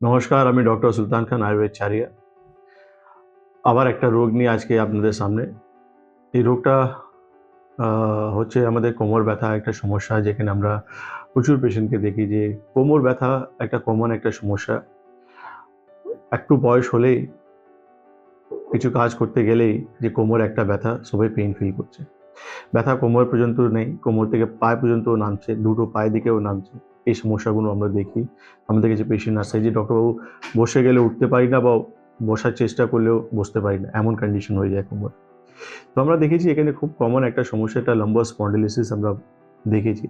নমস্কার, আমি ডক্টর সুলতান খান, আয়ুর্বেদ চারিয়া। আবার একটা রোগ নিয়ে আজকে আপনাদের সামনে। এই রোগটা হচ্ছে আমাদের কোমর ব্যথা একটা সমস্যা, যেখানে আমরা প্রচুর পেশেন্টকে দেখি যে কোমর ব্যথা একটা কমন একটা সমস্যা। একটু বয়স হলেই, কিছু কাজ করতে গেলেই যে কোমর একটা ব্যথা, সবাই পেইন ফিল করছে। ব্যথা কোমর পর্যন্ত নেই, কোমর থেকে পায়ে পর্যন্ত নামছে, দুটো পায়ে দিকেও নামছে। এই সমস্যাগুলো আমরা দেখি। আমাদের কাছে পেশেন্ট আসছে যে ডক্টরবাবু বসে গেলে উঠতে পারি না বা বসার চেষ্টা করলেও বসতে পারি না, এমন কন্ডিশন হয়ে যায় কোমর তো আমরা দেখেছি এখানে খুব কমন একটা সমস্যা একটা লম্বা স্পন্ডিলিসিস আমরা দেখেছি।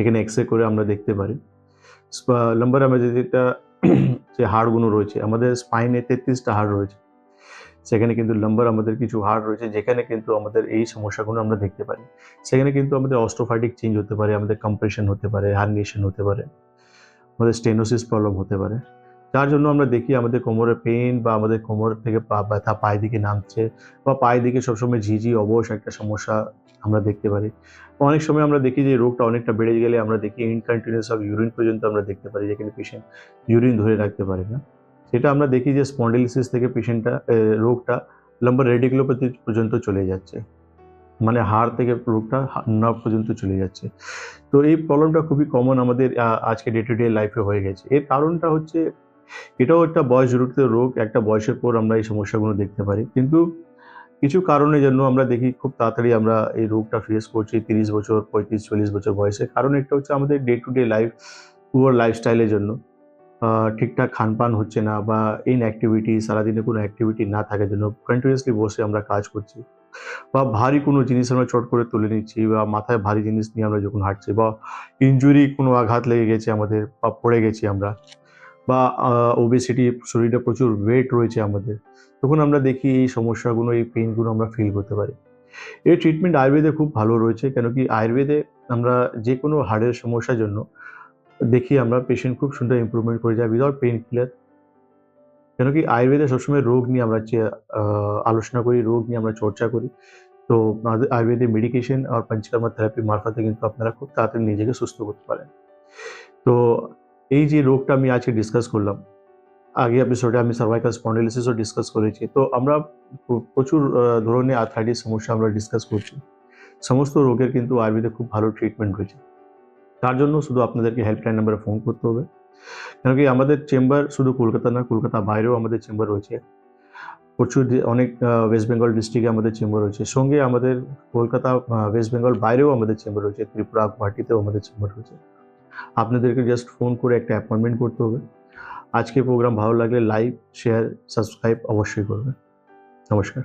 এখানে এক্স করে আমরা দেখতে পারি। লম্বার আমাদের যেটা যে হাড়গুলো রয়েছে, আমাদের স্পাইনে তেত্রিশটা হাড় রয়েছে। সেখানে কিন্তু লম্বার আমাদের কিছু হাড় রয়েছে, যেখানে কিন্তু আমাদের এই সমস্যাগুলো আমরা দেখতে পারি। সেখানে কিন্তু আমাদের অস্ট্রোফাইটিক চেঞ্জ হতে পারে, আমাদের কম্প্রেশন হতে পারে হার্নিয়েশন হতে পারে, আমাদের স্টেনোসিস প্রবলেম হতে পারে। যার জন্য আমরা দেখি আমাদের কোমরের পেন বা আমাদের কোমর থেকে ব্যথা পায়ের দিকে নামছে বা পায়ের দিকে সবসময় ঝিঝি, অবশ একটা সমস্যা আমরা দেখতে পারি। অনেক সময় আমরা দেখি যে রোগটা অনেকটা বেড়ে গেলে আমরা দেখি ইনকন্টিনিউস অফ ইউরিন পর্যন্ত আমরা দেখতে পারি, যেখানে পেশেন্ট ইউরিন ধরে রাখতে পারে না। সেটা আমরা দেখি যে স্পন্ডিলিসিস থেকে পেশেন্টটা রোগটা লম্বা রেডিকুলোপ্যাথি পর্যন্ত চলে যাচ্ছে। মানে হাড় থেকে রোগটা নার্ভ পর্যন্ত চলে যাচ্ছে। তো এই প্রবলেমটা খুবই কমন আমাদের আজকে ডে টু ডে লাইফে হয়ে গেছে। এর কারণটা হচ্ছে, এটাও একটা বয়স জড়িত রোগ, একটা বয়সের পর আমরা এই সমস্যাগুলো দেখতে পারি। কিন্তু কিছু কারণের জন্য আমরা দেখি খুব তাড়াতাড়ি আমরা এই রোগটা ফেস করছি, তিরিশ বছর, পঁয়ত্রিশ, চল্লিশ বছর বয়সে কারণ একটা হচ্ছে আমাদের day to day life poor লাইফস্টাইলের জন্য। আহ, খান পান হচ্ছে না বা ইন অ্যাক্টিভিটি সারাদিনে কোনো অ্যাক্টিভিটি না থাকার জন্য কন্টিনিউসলি বসে আমরা কাজ করছি বা ভারী কোনো জিনিস আমরা চট করে তুলে নিচ্ছি বা মাথায় ভারী জিনিস নিয়ে আমরা যখন হাঁটছি বা ইনজুরি কোনো আঘাত লেগে গেছে আমাদের বা পড়ে গেছি আমরা বা ওবেসিটি শরীরে প্রচুর ওয়েট রয়েছে আমাদের তখন আমরা দেখি এই সমস্যাগুলো এই পেইনগুলো আমরা ফিল করতে পারি। এই ট্রিটমেন্ট আয়ুর্বেদে খুব ভালো রয়েছে কেন কি আয়ুর্বেদে আমরা যে কোনো হাড়ের সমস্যার জন্য দেখি আমরা পেশেন্ট খুব সুন্দর ইমপ্রুভমেন্ট করে যায় উইদাউট পেইন কিলার কেন কি আয়ুর্বেদে সবসময় রোগ নিয়ে আমরা চে- আহ, আলোচনা করি রোগ নিয়ে আমরা চর্চা করি তো আমাদের আয়ুর্বেদিক মেডিকেশন আর পঞ্চকর্মা থেরাপি মারফতে কিন্তু আপনারা খুব তাড়াতাড়ি নিজেকে সুস্থ করতে পারেন তো এই যে রোগটা আমি আজকে ডিসকাস করলাম আগে এপিসোডে আমি সার্ভাইকাল স্পন্ডিলিসিসও ডিসকাস করেছি তো আমরা প্র- প্রচুর আহ, ধরনের আর্থাইটিস সমস্যা আমরা ডিসকাস করছি সমস্ত রোগের কিন্তু আয়ুর্বেদে খুব ভালো ট্রিটমেন্ট রয়েছে তার জন্য শুধু আপনাদেরকে হেল্পলাইন নাম্বারে ফোন করতে হবে। কেন কি আমাদের চেম্বার শুধু কলকাতা না, কলকাতা বাইরেও আমাদের চেম্বার রয়েছে। প্রচুর অনেক ওয়েস্ট বেঙ্গল ডিস্ট্রিক্টে আমাদের চেম্বার রয়েছে। সঙ্গে আমাদের কলকাতা ওয়েস্ট বেঙ্গল বাইরেও আমাদের চেম্বার রয়েছে। ত্রিপুরা, গুয়াহাটিতেও আমাদের চেম্বার রয়েছে। আপনাদেরকে জাস্ট ফোন করে একটা অ্যাপয়েন্টমেন্ট করতে হবে। আজকে প্রোগ্রাম ভালো লাগলে লাইক শেয়ার সাবস্ক্রাইব অবশ্যই করবেন। নমস্কার।